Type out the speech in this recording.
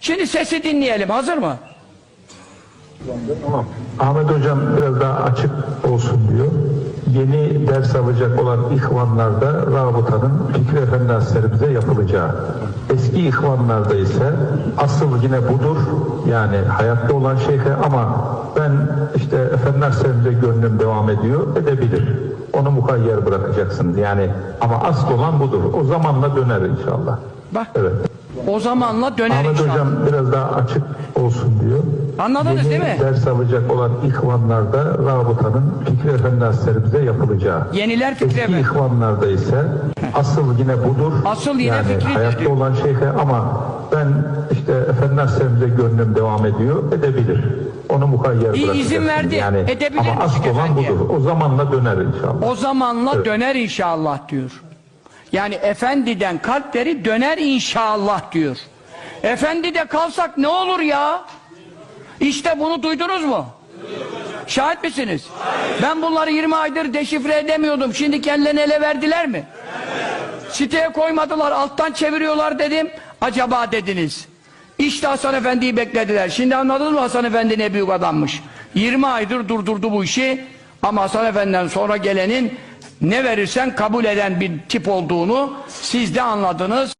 Şimdi sesi dinleyelim. Hazır mı? Tamam. Ahmet Hocam biraz daha açık olsun diyor. Yeni ders alacak olan ihvanlarda rabıtanın Fikri Efendi Hazretlerimize yapılacağı. Eski ihvanlarda ise asıl yine budur. Yani hayatta olan şeyhe ama ben işte Efendi Hazretlerimize gönlüm devam ediyor edebilir. Onu mukayyer bırakacaksınız. Yani ama asıl olan budur. O zamanla döner inşallah. Bak. Evet. O zamanla döner Ahmet inşallah. Hocam biraz daha açık olsun diyor. Anladınız Yeni değil mi? ders alacak olan ihvanlarda rabıtanın Fikri Efendi Hazretlerimize yapılacağı. Yeniler Fikri Eski Efendi. ihvanlarda ise asıl yine budur. Asıl yine yani Fikri'dir hayatta diyor. olan şeyhe ama ben işte Efendi Hazretlerimize gönlüm devam ediyor edebilir. Onu mukayyer İyi, izin verdi. Yani, Edebilir ama asıl Fikri olan Efendi'ye. budur. O zamanla döner inşallah. O zamanla döner inşallah diyor. Yani efendiden kalpleri döner inşallah diyor. Efendide kalsak ne olur ya? İşte bunu duydunuz mu? Şahit misiniz? Ben bunları 20 aydır deşifre edemiyordum. Şimdi kendilerine ele verdiler mi? Siteye koymadılar, alttan çeviriyorlar dedim. Acaba dediniz. İşte Hasan Efendi'yi beklediler. Şimdi anladınız mı Hasan Efendi ne büyük adammış. 20 aydır durdurdu bu işi. Ama Hasan Efendi'den sonra gelenin ne verirsen kabul eden bir tip olduğunu siz de anladınız.